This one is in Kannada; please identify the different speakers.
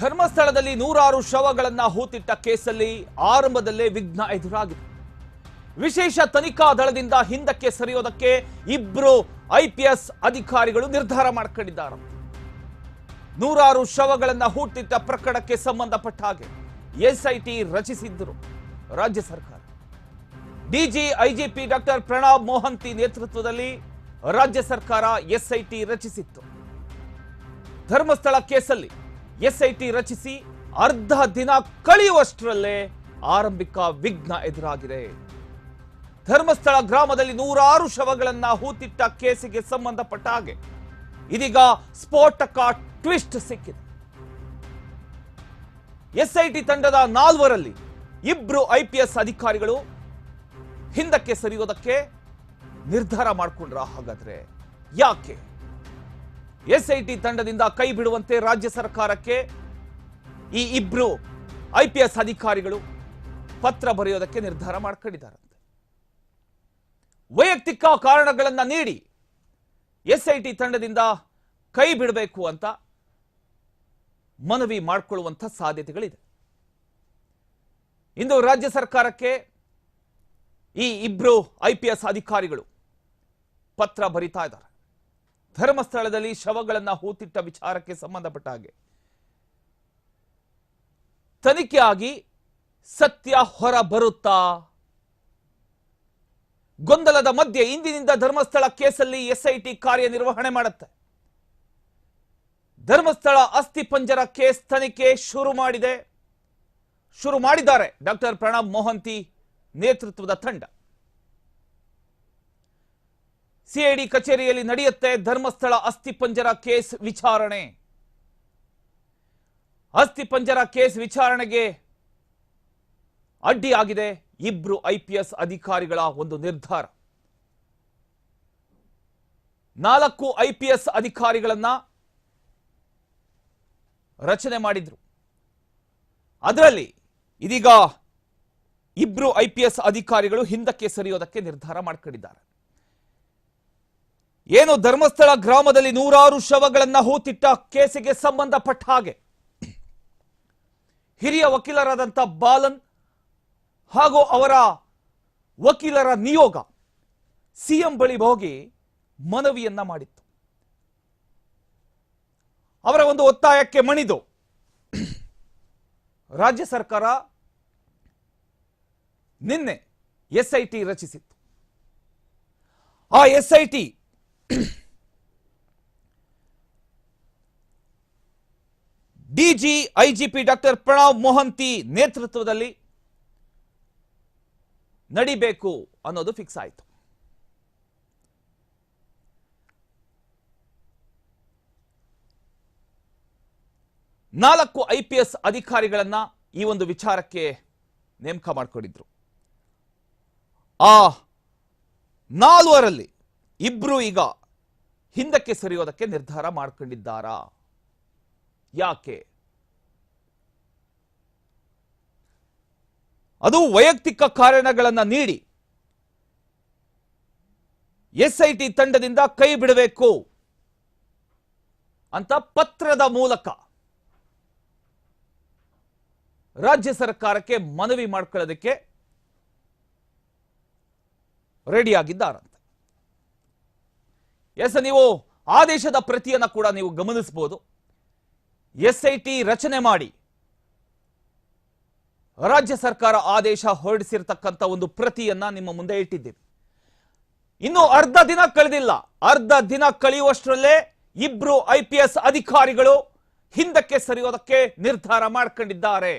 Speaker 1: ಧರ್ಮಸ್ಥಳದಲ್ಲಿ ನೂರಾರು ಶವಗಳನ್ನ ಹೂತಿಟ್ಟ ಕೇಸಲ್ಲಿ ಆರಂಭದಲ್ಲೇ ವಿಘ್ನ ಎದುರಾಗಿದೆ. ವಿಶೇಷ ತನಿಖಾ ದಳದಿಂದ ಹಿಂದಕ್ಕೆ ಸರಿಯೋದಕ್ಕೆ ಇಬ್ರು ಐಪಿಎಸ್ ಅಧಿಕಾರಿಗಳು ನಿರ್ಧಾರ ಮಾಡ್ಕೊಂಡಿದ್ದಾರೆ. ನೂರಾರು ಶವಗಳನ್ನ ಹೂತಿಟ್ಟ ಪ್ರಕರಣಕ್ಕೆ ಸಂಬಂಧಪಟ್ಟ ಹಾಗೆ ಎಸ್ಐಟಿ ರಚಿಸಿದ್ದರು ರಾಜ್ಯ ಸರ್ಕಾರ. DG IGP doctor Pranab Mohanty ನೇತೃತ್ವದಲ್ಲಿ ರಾಜ್ಯ ಸರ್ಕಾರ ಎಸ್ಐಟಿ ರಚಿಸಿತ್ತು. ಧರ್ಮಸ್ಥಳ ಕೇಸಲ್ಲಿ ಎಸ್ಐಟಿ ರಚಿಸಿ ಅರ್ಧ ದಿನ ಕಳೆಯುವಷ್ಟರಲ್ಲೇ ಆರಂಭಿಕ ವಿಘ್ನ ಎದುರಾಗಿದೆ. ಧರ್ಮಸ್ಥಳ ಗ್ರಾಮದಲ್ಲಿ ನೂರಾರು ಶವಗಳನ್ನ ಹೂತಿಟ್ಟ ಕೇಸಿಗೆ ಸಂಬಂಧಪಟ್ಟ ಹಾಗೆ. ಇದೀಗ ಸ್ಫೋಟಕ ಟ್ವಿಸ್ಟ್ ಸಿಕ್ಕಿದೆ. ಎಸ್ಐಟಿ ತಂಡದ ನಾಲ್ವರಲ್ಲಿ ಇಬ್ರು ಐಪಿಎಸ್ ಅಧಿಕಾರಿಗಳು ಹಿಂದಕ್ಕೆ ಸರಿಯೋದಕ್ಕೆ ನಿರ್ಧಾರ ಮಾಡಿಕೊಂಡ್ರ ಹಾಗಾದ್ರೆ ಯಾಕೆ? ಎಸ್ಐಟಿ ತಂಡದಿಂದ ಕೈ ಬಿಡುವಂತೆ ರಾಜ್ಯ ಸರ್ಕಾರಕ್ಕೆ ಈ ಇಬ್ರು ಐಪಿಎಸ್ ಅಧಿಕಾರಿಗಳು ಪತ್ರ ಬರೆಯೋದಕ್ಕೆ ನಿರ್ಧಾರ ಮಾಡ್ಕೊಂಡಿದ್ದಾರಂತೆ. ವೈಯಕ್ತಿಕ ಕಾರಣಗಳನ್ನು ನೀಡಿ ಎಸ್ಐಟಿ ತಂಡದಿಂದ ಕೈ ಬಿಡಬೇಕು ಅಂತ ಮನವಿ ಮಾಡಿಕೊಳ್ಳುವಂಥ ಸಾಧ್ಯತೆಗಳಿದೆ. ಇಂದು ರಾಜ್ಯ ಸರ್ಕಾರಕ್ಕೆ ಈ ಇಬ್ರು ಐಪಿಎಸ್ ಅಧಿಕಾರಿಗಳು ಪತ್ರ ಬರಿತಾ ಇದ್ದಾರೆ. ಧರ್ಮಸ್ಥಳದಲ್ಲಿ ಶವಗಳನ್ನು ಹೂತಿಟ್ಟ ವಿಚಾರಕ್ಕೆ ಸಂಬಂಧಪಟ್ಟ ಹಾಗೆ. ತನಿಖೆಯಾಗಿ ಸತ್ಯ ಹೊರ ಬರುತ್ತಾ? ಗೊಂದಲದ ಮಧ್ಯೆ ಇಂದಿನಿಂದ ಧರ್ಮಸ್ಥಳ ಕೇಸಲ್ಲಿ ಎಸ್ಐಟಿ ಕಾರ್ಯನಿರ್ವಹಣೆ ಮಾಡುತ್ತೆ. ಧರ್ಮಸ್ಥಳ ಅಸ್ಥಿ ಪಂಜರ ಕೇಸ್ ತನಿಖೆ ಶುರು ಮಾಡಿದೆ. ಶುರು ಮಾಡಿದ್ದಾರೆ ಡಾಕ್ಟರ್ ಪ್ರಣಬ್ ಮೋಹಂತಿ ನೇತೃತ್ವದ ತಂಡ. ಸಿಐಡಿ ಕಚೇರಿಯಲ್ಲಿ ನಡೆಯುತ್ತೆ ಧರ್ಮಸ್ಥಳ ಅಸ್ಥಿ ಪಂಜರ ಕೇಸ್ ವಿಚಾರಣೆ. ಅಸ್ಥಿ ಪಂಜರ ಕೇಸ್ ವಿಚಾರಣೆಗೆ ಅಡ್ಡಿಯಾಗಿದೆ ಇಬ್ರು ಐಪಿಎಸ್ ಅಧಿಕಾರಿಗಳ ಒಂದು ನಿರ್ಧಾರ. ನಾಲ್ಕು ಐಪಿಎಸ್ ಅಧಿಕಾರಿಗಳನ್ನ ರಚನೆ ಮಾಡಿದ್ರು. ಅದರಲ್ಲಿ ಇದೀಗ ಇಬ್ರು ಐಪಿಎಸ್ ಅಧಿಕಾರಿಗಳು ಹಿಂದಕ್ಕೆ ಸರಿಯೋದಕ್ಕೆ ನಿರ್ಧಾರ ಮಾಡ್ಕೊಂಡಿದ್ದಾರೆ. ಏನು ಧರ್ಮಸ್ಥಳ ಗ್ರಾಮದಲ್ಲಿ ನೂರಾರು ಶವಗಳನ್ನ ಹೂತಿಟ್ಟ ಕೇಸಿಗೆ ಸಂಬಂಧಪಟ್ಟ ಹಾಗೆ. ಹಿರಿಯ ವಕೀಲರಾದಂಥ ಬಾಲನ್ ಹಾಗೂ ಅವರ ವಕೀಲರ ನಿಯೋಗ ಸಿಎಂ ಬಳಿ ಹೋಗಿ ಮನವಿಯನ್ನ ಮಾಡಿತ್ತು. ಅವರ ಒಂದು ಒತ್ತಾಯಕ್ಕೆ ಮಣಿದು ರಾಜ್ಯ ಸರ್ಕಾರ ನಿನ್ನೆ ಎಸ್ಐಟಿ ರಚಿಸಿತ್ತು. ಆ SIT DG IGP doctor Pranav Mohanty ನೇತೃತ್ವದಲ್ಲಿ ನಡಿಬೇಕು ಅನ್ನೋದು ಫಿಕ್ಸ್ ಆಯಿತು. ನಾಲ್ಕು ಐ ಪಿ ಎಸ್ ಅಧಿಕಾರಿಗಳನ್ನ ಈ ಒಂದು ವಿಚಾರಕ್ಕೆ ನೇಮಕ ಮಾಡಿಕೊಂಡಿದ್ರು. ಆ ನಾಲ್ವರಲ್ಲಿ ಇಬ್ರು ಈಗ ಹಿಂದಕ್ಕೆ ಸರಿಯೋದಕ್ಕೆ ನಿರ್ಧಾರ ಮಾಡ್ಕೊಂಡಿದ್ದಾರಾ? ಯಾಕೆ? ಅದು ವೈಯಕ್ತಿಕ ಕಾರಣಗಳನ್ನು ನೀಡಿ. ಎಸ್ಐಟಿ ತಂಡದಿಂದ ಕೈ ಬಿಡಬೇಕು ಅಂತ ಪತ್ರದ ಮೂಲಕ ರಾಜ್ಯ ಸರ್ಕಾರಕ್ಕೆ ಮನವಿ ಮಾಡ್ಕೊಳ್ಳೋದಕ್ಕೆ ರೆಡಿಯಾಗಿದ್ದಾರಂತೆ. ಎಸ್, ನೀವು ಆದೇಶದ ಪ್ರತಿಯನ್ನ ಕೂಡ ನೀವು ಗಮನಿಸಬಹುದು ಟಿ ರಚನೆ ಮಾಡಿ. ರಾಜ್ಯ ಸರ್ಕಾರ ಆದೇಶ ಹೊರಡಿಸಿರ್ತಕ್ಕಂಥ ಒಂದು ಪ್ರತಿಯನ್ನ ನಿಮ್ಮ ಮುಂದೆ ಇಟ್ಟಿದ್ದೀವಿ. ಇನ್ನು ಅರ್ಧ ದಿನ ಕಳೆದಿಲ್ಲ. ಅರ್ಧ ದಿನ ಕಳೆಯುವಷ್ಟರಲ್ಲೇ ಇಬ್ರು ಐ ಪಿ ಎಸ್ ಅಧಿಕಾರಿಗಳು ಹಿಂದಕ್ಕೆ ಸರಿಯೋದಕ್ಕೆ ನಿರ್ಧಾರ ಮಾಡ್ಕೊಂಡಿದ್ದಾರೆ.